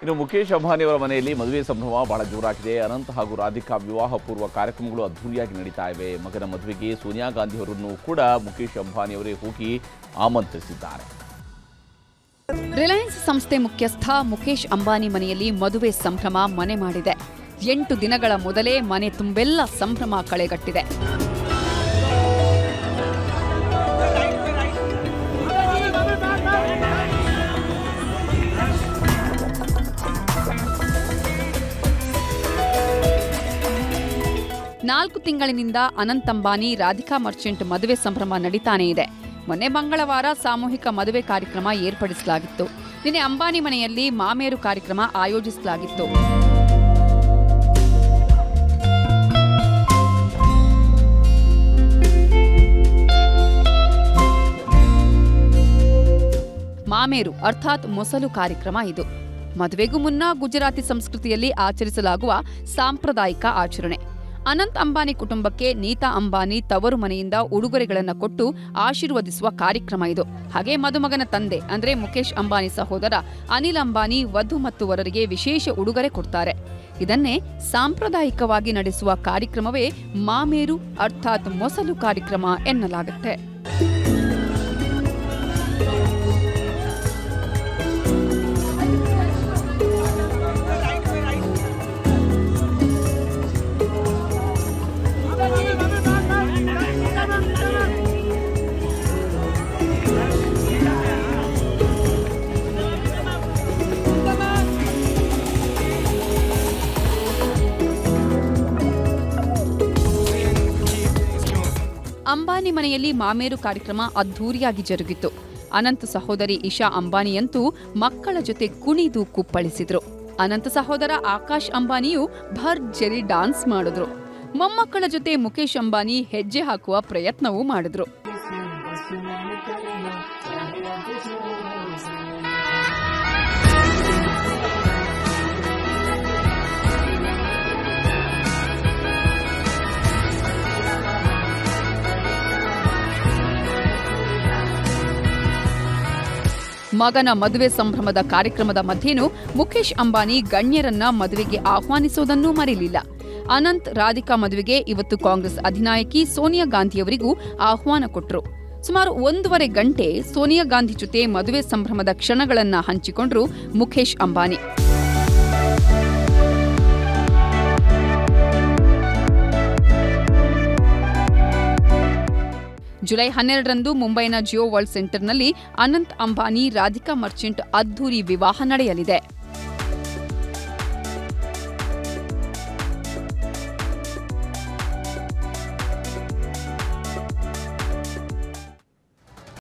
ಇನ್ನು ಮುಖೇಶ್ ಅಂಬಾನಿಯವರ ಮನೆಯಲ್ಲಿ ಮದುವೆ ಸಂಭ್ರಮ ಬಹಳ ಜೋರಾಗಿದೆ. ಅನಂತ್ ಹಾಗೂ ರಾಧಿಕಾ ವಿವಾಹ ಪೂರ್ವ ಕಾರ್ಯಕ್ರಮಗಳು ಅದ್ಧೂರಿಯಾಗಿ ನಡೀತಾ ಇವೆ. ಮಗನ ಮದುವೆಗೆ ಸೋನಿಯಾ ಗಾಂಧಿ ಅವರನ್ನು ಕೂಡ ಮುಖೇಶ್ ಅಂಬಾನಿ ಅವರೇ ಹೋಗಿ ಆಮಂತ್ರಿಸಿದ್ದಾರೆ. ರಿಲಯನ್ಸ್ ಸಂಸ್ಥೆ ಮುಖ್ಯಸ್ಥ ಮುಖೇಶ್ ಅಂಬಾನಿ ಮನೆಯಲ್ಲಿ ಮದುವೆ ಸಂಭ್ರಮ ಮನೆ ಮಾಡಿದೆ. ಎಂಟು ದಿನಗಳ ಮೊದಲೇ ಮನೆ ತುಂಬೆಲ್ಲ ಸಂಭ್ರಮ ಕಳೆಗಟ್ಟಿದೆ. ನಾಲ್ಕು ತಿಂಗಳಿನಿಂದ ಅನಂತ್ ಅಂಬಾನಿ, ರಾಧಿಕಾ ಮರ್ಚೆಂಟ್ ಮದುವೆ ಸಂಭ್ರಮ ನಡೀತಾನೆ ಇದೆ. ಮೊನ್ನೆ ಮಂಗಳವಾರ ಸಾಮೂಹಿಕ ಮದುವೆ ಕಾರ್ಯಕ್ರಮ ಏರ್ಪಡಿಸಲಾಗಿತ್ತು. ನಿನ್ನೆ ಅಂಬಾನಿ ಮನೆಯಲ್ಲಿ ಮಾಮೇರು ಕಾರ್ಯಕ್ರಮ ಆಯೋಜಿಸಲಾಗಿತ್ತು. ಮಾಮೇರು ಅರ್ಥಾತ್ ಮೊಸಲು ಕಾರ್ಯಕ್ರಮ ಇದು. ಮದುವೆಗೂ ಮುನ್ನ ಗುಜರಾತಿ ಸಂಸ್ಕೃತಿಯಲ್ಲಿ ಆಚರಿಸಲಾಗುವ ಸಾಂಪ್ರದಾಯಿಕ ಆಚರಣೆ. ಅನಂತ್ ಅಂಬಾನಿ ಕುಟುಂಬಕ್ಕೆ ನೀತಾ ಅಂಬಾನಿ ತವರು ಮನೆಯಿಂದ ಉಡುಗೊರೆಗಳನ್ನು ಕೊಟ್ಟು ಆಶೀರ್ವದಿಸುವ ಕಾರ್ಯಕ್ರಮ ಇದು. ಹಾಗೆ ಮದುಮಗನ ತಂದೆ ಅಂದ್ರೆ ಮುಖೇಶ್ ಅಂಬಾನಿ ಸಹೋದರ ಅನಿಲ್ ಅಂಬಾನಿ ವಧು ಮತ್ತು ವರರಿಗೆ ವಿಶೇಷ ಉಡುಗೊರೆ ಕೊಡ್ತಾರೆ. ಇದನ್ನೇ ಸಾಂಪ್ರದಾಯಿಕವಾಗಿ ನಡೆಸುವ ಕಾರ್ಯಕ್ರಮವೇ ಮಾಮೇರು ಅರ್ಥಾತ್ ಮೊಸಲು ಕಾರ್ಯಕ್ರಮ ಎನ್ನಲಾಗುತ್ತೆ. ಮನೆಯಲ್ಲಿ ಮಾಮೇರು ಕಾರ್ಯಕ್ರಮ ಅದ್ಧೂರಿಯಾಗಿ ಜರುಗಿತು. ಅನಂತ ಸಹೋದರಿ ಇಶಾ ಅಂಬಾನಿಯಂತೂ ಮಕ್ಕಳ ಜೊತೆ ಕುಣಿದು ಕುಪ್ಪಳಿಸಿದ್ರು. ಅನಂತ ಸಹೋದರ ಆಕಾಶ್ ಅಂಬಾನಿಯು ಭರ್ಜರಿ ಡಾನ್ಸ್ ಮಾಡಿದ್ರು. ಮೊಮ್ಮಕ್ಕಳ ಜೊತೆ ಮುಖೇಶ್ ಅಂಬಾನಿ ಹೆಜ್ಜೆ ಹಾಕುವ ಪ್ರಯತ್ನವೂ ಮಾಡಿದ್ರು. ಮಗನ ಮದುವೆ ಸಂಭ್ರಮದ ಕಾರ್ಯಕ್ರಮದ ಮಧ್ಯೆನೂ ಮುಖೇಶ್ ಅಂಬಾನಿ ಗಣ್ಯರನ್ನ ಮದುವೆಗೆ ಆಹ್ವಾನಿಸುವುದನ್ನೂ ಮರೆಯಲಿಲ್ಲ. ಅನಂತ್ ರಾಧಿಕಾ ಮದುವೆಗೆ ಇವತ್ತು ಕಾಂಗ್ರೆಸ್ ಅಧಿನಾಯಕಿ ಸೋನಿಯಾ ಗಾಂಧಿಯವರಿಗೂ ಆಹ್ವಾನ ಕೊಟ್ಟರು ಸುಮಾರು ಒಂದೂವರೆ ಗಂಟೆ ಸೋನಿಯಾ ಗಾಂಧಿ ಜೊತೆ ಮದುವೆ ಸಂಭ್ರಮದ ಕ್ಷಣಗಳನ್ನು ಹಂಚಿಕೊಂಡ್ರು ಮುಖೇಶ್ ಅಂಬಾನಿ. ಜುಲೈ ಹನ್ನೆರಡರಂದು ಮುಂಬೈನ ಜಿಯೋ ವರ್ಲ್ಡ್ ಸೆಂಟರ್ನಲ್ಲಿ ಅನಂತ್ ಅಂಬಾನಿ ರಾಧಿಕಾ ಮರ್ಚೆಂಟ್ ಅದ್ಧೂರಿ ವಿವಾಹ ನಡೆಯಲಿದೆ.